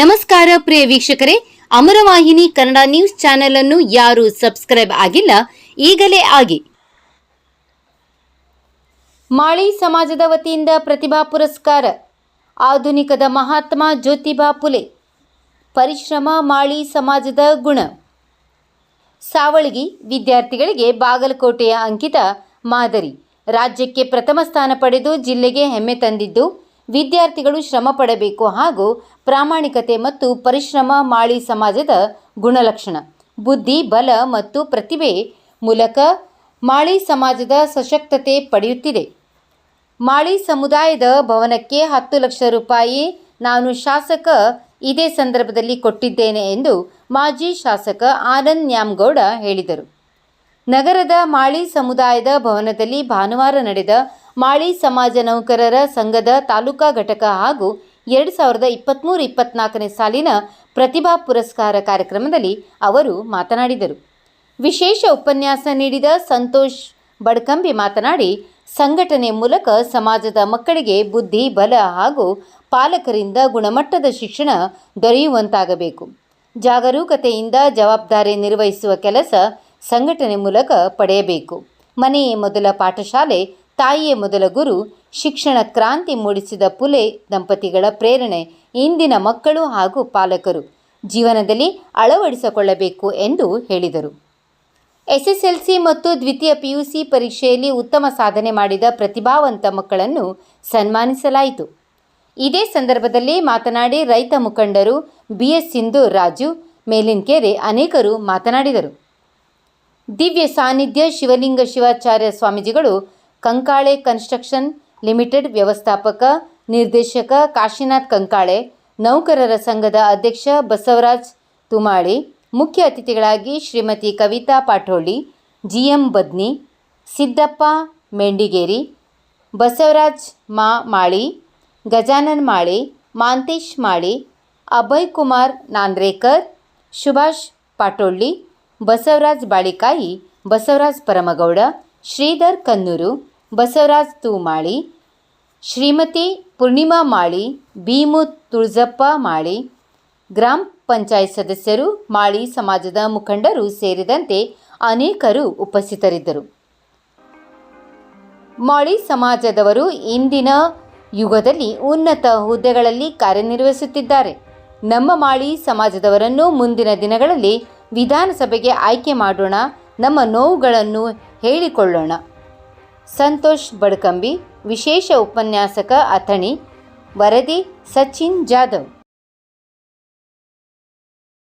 ನಮಸ್ಕಾರ ಪ್ರಿಯ ವೀಕ್ಷಕರೇ, ಅಮರವಾಹಿನಿ Kannada news channel ಅನ್ನು ಯಾರು ಸಬ್ಸ್ಕ್ರೈಬ್ ಆಗಿಲ್ಲ, ಈಗಲೇ ಆಗಿ. ಮಾಳಿ ಸಮಾಜದ ವತಿಯಿಂದ ಪ್ರತಿಭಾ ಪುರಸ್ಕಾರ, ಆಧುನಿಕದ ಮಹಾತ್ಮ ಜ್ಯೋತಿಬಾ ಫುಲೆ ಪರಿಶ್ರಮ ಮಾಳಿ ಸಮಾಜದ ಗುಣ. ಸಾವಳಗಿ ವಿದ್ಯಾರ್ಥಿಗಳಿಗೆ ಬಾಗಲಕೋಟೆಯ ಅಂಕಿತ ಮಾದರಿ, ರಾಜ್ಯಕ್ಕೆ ಪ್ರಥಮ ಸ್ಥಾನ ಪಡೆದು ಜಿಲ್ಲೆಗೆ ಹೆಮ್ಮೆ ತಂದಿದ್ದು, ವಿದ್ಯಾರ್ಥಿಗಳು ಶ್ರಮ ಪಡಬೇಕು ಹಾಗೂ ಪ್ರಾಮಾಣಿಕತೆ ಮತ್ತು ಪರಿಶ್ರಮ ಮಾಳಿ ಸಮಾಜದ ಗುಣಲಕ್ಷಣ. ಬುದ್ಧಿ, ಬಲ ಮತ್ತು ಪ್ರತಿಭೆ ಮೂಲಕ ಮಾಳಿ ಸಮಾಜದ ಸಶಕ್ತತೆ ಪಡೆಯುತ್ತಿದೆ. ಮಾಳಿ ಸಮುದಾಯದ ಭವನಕ್ಕೆ ಹತ್ತು ಲಕ್ಷ ರೂಪಾಯಿ ನಾನು ಶಾಸಕ ಇದೇ ಸಂದರ್ಭದಲ್ಲಿ ಕೊಟ್ಟಿದ್ದೇನೆ ಎಂದು ಮಾಜಿ ಶಾಸಕ ಆನಂದ್ ನ್ಯಾಮಗೌಡ ಹೇಳಿದರು. ನಗರದ ಮಾಳಿ ಸಮುದಾಯದ ಭವನದಲ್ಲಿ ಭಾನುವಾರ ನಡೆದ ಮಾಳಿ ಸಮಾಜ ನೌಕರರ ಸಂಘದ ತಾಲೂಕಾ ಘಟಕ ಹಾಗೂ ಎರಡು ಸಾವಿರದ ಇಪ್ಪತ್ತ್ಮೂರು ಇಪ್ಪತ್ತ್ನಾಲ್ಕನೇ ಸಾಲಿನ ಪ್ರತಿಭಾ ಪುರಸ್ಕಾರ ಕಾರ್ಯಕ್ರಮದಲ್ಲಿ ಅವರು ಮಾತನಾಡಿದರು. ವಿಶೇಷ ಉಪನ್ಯಾಸ ನೀಡಿದ ಸಂತೋಷ್ ಬಡ್ಕಂಬಿ ಮಾತನಾಡಿ, ಸಂಘಟನೆ ಮೂಲಕ ಸಮಾಜದ ಮಕ್ಕಳಿಗೆ ಬುದ್ಧಿ, ಬಲ ಹಾಗೂ ಪಾಲಕರಿಂದ ಗುಣಮಟ್ಟದ ಶಿಕ್ಷಣ ದೊರೆಯುವಂತಾಗಬೇಕು. ಜಾಗರೂಕತೆಯಿಂದ ಜವಾಬ್ದಾರಿ ನಿರ್ವಹಿಸುವ ಕೆಲಸ ಸಂಘಟನೆ ಮೂಲಕ ಪಡೆಯಬೇಕು. ಮನೆಯೇ ಮೊದಲ ಪಾಠಶಾಲೆ, ತಾಯಿಯೇ ಮೊದಲ ಗುರು ಶಿಕ್ಷಣ ಕ್ರಾಂತಿ ಮೂಡಿಸಿದ ಪುಲೆ ದಂಪತಿಗಳ ಪ್ರೇರಣೆ ಇಂದಿನ ಮಕ್ಕಳು ಹಾಗೂ ಪಾಲಕರು ಜೀವನದಲ್ಲಿ ಅಳವಡಿಸಿಕೊಳ್ಳಬೇಕು ಎಂದು ಹೇಳಿದರು. ಎಸ್ಎಸ್ಎಲ್ಸಿ ಮತ್ತು ದ್ವಿತೀಯ ಪಿಯುಸಿ ಪರೀಕ್ಷೆಯಲ್ಲಿ ಉತ್ತಮ ಸಾಧನೆ ಮಾಡಿದ ಪ್ರತಿಭಾವಂತ ಮಕ್ಕಳನ್ನು ಸನ್ಮಾನಿಸಲಾಯಿತು. ಇದೇ ಸಂದರ್ಭದಲ್ಲಿ ಮಾತನಾಡಿ ರೈತ ಮುಖಂಡರು ಬಿಎಸ್ ಸಿಂಧು ರಾಜು ಮೇಲಿನ್ಕೆರೆ ಅನೇಕರು ಮಾತನಾಡಿದರು. ದಿವ್ಯ ಸಾನ್ನಿಧ್ಯ ಶಿವಲಿಂಗ ಶಿವಾಚಾರ್ಯ ಸ್ವಾಮೀಜಿಗಳು ಕಂಕಾಳೆ ಕನ್ಸ್ಟ್ರಕ್ಷನ್ ಲಿಮಿಟೆಡ್ ವ್ಯವಸ್ಥಾಪಕ ನಿರ್ದೇಶಕ ಕಾಶಿನಾಥ್ ಕಂಕಾಳೆ, ನೌಕರರ ಸಂಘದ ಅಧ್ಯಕ್ಷ ಬಸವರಾಜ್ ತುಮಾಳಿ, ಮುಖ್ಯ ಅತಿಥಿಗಳಾಗಿ ಶ್ರೀಮತಿ ಕವಿತಾ ಪಾಟೋಳಿ ಜಿಎಂ ಬದ್ನಿ, ಸಿದ್ದಪ್ಪ ಮೆಂಡಿಗೇರಿ, ಬಸವರಾಜ್ ಮಾ ಮಾಳಿ, ಗಜಾನನ್ ಮಾಳಿ, ಮಾಂತೇಶ್ ಮಾಳಿ, ಅಭಯ್ ಕುಮಾರ್ ನಾಂದ್ರೇಕರ್, ಸುಭಾಷ್ ಪಾಟೋಳ್ಳಿ, ಬಸವರಾಜ್ ಬಾಳಿಕಾಯಿ, ಬಸವರಾಜ್ ಪರಮಗೌಡ, ಶ್ರೀಧರ್ ಕನ್ನೂರು, ಬಸವರಾಜ್ ತೂಮಾಳಿ ಶ್ರೀಮತಿ ಪೂರ್ಣಿಮಾ ಮಾಳಿ, ಭೀಮು ತುಳಜಪ್ಪ ಮಾಳಿ, ಗ್ರಾಮ ಪಂಚಾಯತ್ ಸದಸ್ಯರು ಮಾಳಿ ಸಮಾಜದ ಮುಖಂಡರು ಸೇರಿದಂತೆ ಅನೇಕರು ಉಪಸ್ಥಿತರಿದ್ದರು. ಮಾಳಿ ಸಮಾಜದವರು ಇಂದಿನ ಯುಗದಲ್ಲಿ ಉನ್ನತ ಹುದ್ದೆಗಳಲ್ಲಿ ಕಾರ್ಯನಿರ್ವಹಿಸುತ್ತಿದ್ದಾರೆ. ನಮ್ಮ ಮಾಳಿ ಸಮಾಜದವರನ್ನು ಮುಂದಿನ ದಿನಗಳಲ್ಲಿ ವಿಧಾನಸಭೆಗೆ ಆಯ್ಕೆ ಮಾಡೋಣ, ನಮ್ಮ ನೋವುಗಳನ್ನು ಹೇಳಿಕೊಳ್ಳೋಣ. ಸಂತೋಷ್ ಬಡ್ಕಂಬಿ ವಿಶೇಷ ಉಪನ್ಯಾಸಕ ಅಥಣಿ ವರದಿ ಸಚಿನ್ ಜಾಧವ್